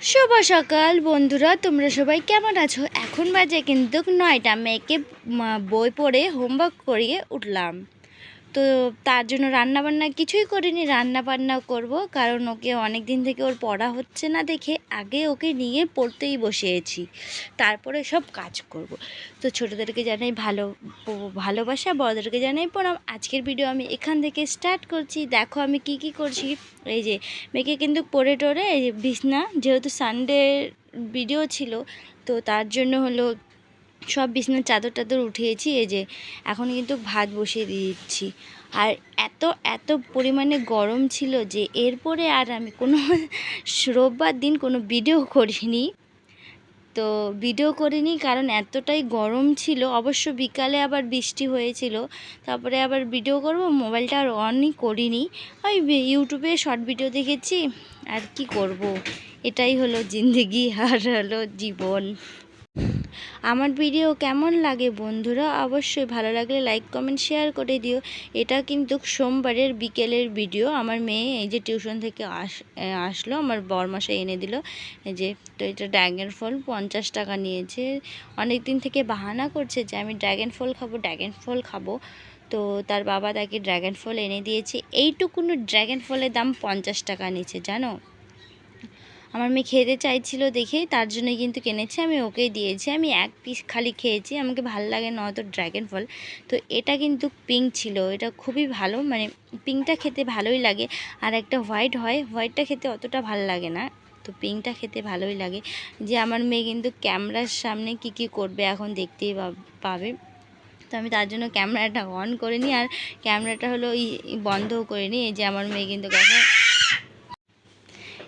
শুভ সকাল, বন্ধুরা। তোমরা সবাই কেমন আছো? এখন বাজে কিন্তু নয়টা। মেয়েকে বই পড়ে হোমওয়ার্ক করিয়ে উঠলাম। তো তার জন্য রান্না বান্না কিছুই করিনি রান্না বান্না করব। কারণ ওকে অনেক দিন থেকে ওর পড়া হচ্ছে না দেখে আগে ওকে নিয়ে পড়তেই বসিয়েছি। তারপরে সব কাজ করব। তো ছোটোদেরকে জানাই ভালো, ভালোবাসা, বড়দেরকে জানাই প্রণাম। আজকের ভিডিও আমি এখান থেকে স্টার্ট করছি। দেখো আমি কি কি করছি। এই যে মেয়েকে কিন্তু পড়ে টরে বিছনা, যেহেতু সানডে ভিডিও ছিল, তো তার জন্য হলো সব বিছনার চাদর টাদর উঠিয়েছি, এই যে এখন কিন্তু ভাত বসিয়ে দিয়ে দিচ্ছি। আর এত এত পরিমাণে গরম ছিল যে এরপরে আর আমি কোনো রোববার দিন কোনো ভিডিও করিনি। তো ভিডিও করিনি কারণ এতটাই গরম ছিল, অবশ্য বিকালে আবার বৃষ্টি হয়েছিল, তারপরে আবার ভিডিও করব, মোবাইলটা আর অনই করিনি। ওই ইউটিউবে শর্ট ভিডিও দেখেছি, আর কি করব? এটাই হলো জিন্দগি, আর হলো জীবন। আমার ভিডিও কেমন লাগে বন্ধুরা? অবশ্যই ভালো লাগলে লাইক কমেন্ট শেয়ার করে দিও। এটা কিন্তু সোমবারের বিকেলের ভিডিও। আমার মেয়ে এই যে টিউশন থেকে আস আসলো, আমার বরমাসে এনে দিল। এই যে, তো এটা ড্র্যাগন ফল পঞ্চাশ টাকা নিয়েছে। অনেক দিন থেকে বাহানা করছে যে, আমি ড্র্যাগন ফল খাব ড্র্যাগন ফল খাব। তো তার বাবা তাকে ড্র্যাগন ফল এনে দিয়েছে। এইটুকুনো ড্র্যাগন ফলের দাম পঞ্চাশ টাকা নিচ্ছে জানো? আমার মেয়ে খেতে চাইছিল দেখেই, তার জন্য কিন্তু কিনেছে আমি, ওকেই দিয়েছি। আমি এক পিস খালি খেয়েছি, আমাকে ভালো লাগে না অত ড্র্যাগন ফল তো এটা কিন্তু পিঙ্ক ছিল, এটা খুবই ভালো মানে পিঙ্কটা খেতে ভালোই লাগে। আর একটা হোয়াইট হয় হোয়াইটটা খেতে অতটা ভালো লাগে না, তো পিঙ্কটা খেতে ভালোই লাগে। যে আমার মেয়ে কিন্তু ক্যামেরার সামনে কি কি করবে এখন দেখতেই পাবে। তো আমি তার জন্য ক্যামেরাটা অন করিনি, আর ক্যামেরাটা হলো বন্ধও করিনি। এই যে আমার মেয়ে কিন্তু এখন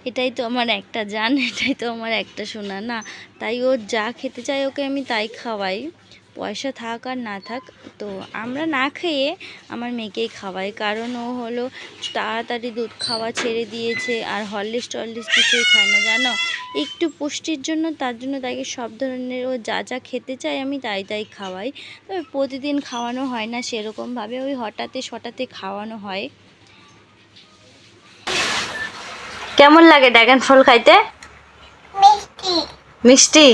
এটাই তো আমার একটা জান, এটাই তো আমার একটা সোনা। না, তাই ও যা খেতে চায় ওকে আমি তাই খাওয়াই। পয়সা থাক আর না থাক, তো আমরা না খেয়ে আমার মেয়েকেই খাওয়াই। কারণ ও হলো তাড়াতাড়ি দুধ খাওয়া ছেড়ে দিয়েছে, আর হরলিক্স টরলিক্স কিছুই খায় না, জানো? একটু পুষ্টির জন্য, তার জন্য তাকে সব ধরনের ও যা যা খেতে চায় আমি তাই তাই খাওয়াই। তবে প্রতিদিন খাওয়ানো হয় না, সেরকমভাবে ওই হঠাৎ হঠাৎ খাওয়ানো হয়। কেমন লাগে ড্রাগন ফল খাইতে? মিষ্টি। মিষ্টি?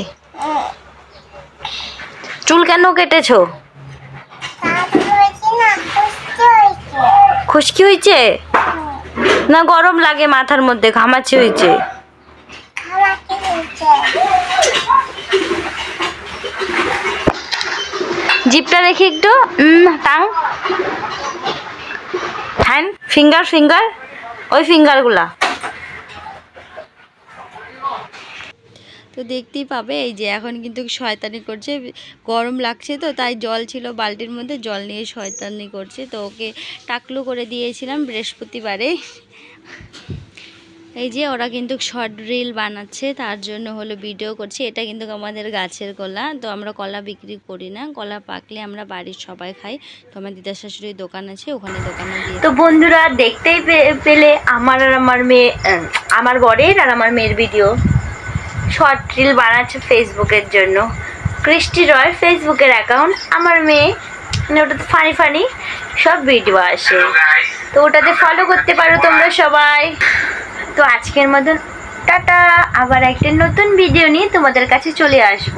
চুল কেন কেটেছো? খুশকি হয়েছে না গরম লাগে মাথার মধ্যে ঘামাচি হয়েছে জিপটা দেখি একটু। টাং। Hand finger finger. ওই ফিঙ্গারগুলা। তো দেখতেই পাবে, এই যে এখন কিন্তু শয়তানি করছে, গরম লাগছে তো, তাই জল ছিল বালতির মধ্যে, জল নিয়ে শয়তানি করছে, তো ওকে টাকলু করে দিয়েছিলাম বৃহস্পতিবারে। এই যে ওরা কিন্তু শর্ট রিল বানাচ্ছে, তার জন্য হলো ভিডিও করছে, এটা কিন্তু আমাদের গাছের কলা, তো আমরা কলা বিক্রি করি না, কলা পাকলে আমরা বাড়ির সবাই খাই, তো আমার দিদা শাশুড়ির দোকান আছে, ওখানে দোকানে তো বন্ধুরা দেখতেই পেলে আমার আর আমার মেয়ে আমার বরের আর আমার মেয়ের ভিডিও শর্ট রিল বানাচ্ছে ফেসবুকের জন্য। ক্রিস্টি রয় ফেসবুকের অ্যাকাউন্ট আমার মেয়ে মানে ওটাতে ফানি ফানি সব ভিডিও আসে। তো ওটাতে ফলো করতে পারো তোমরা সবাই। তো আজকের মতন টাটা। আবার একটা নতুন ভিডিও নিয়ে তোমাদের কাছে চলে আসব।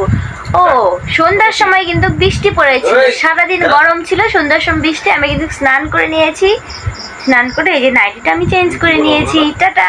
ও সন্ধ্যার সময় কিন্তু বৃষ্টি পড়েছিল। সারাদিন গরম ছিল সন্ধ্যার সময় বৃষ্টি। আমি কিন্তু স্নান করে নিয়েছি। স্নান করে এই যে নাইটিটা আমি চেঞ্জ করে নিয়েছি। টাটা!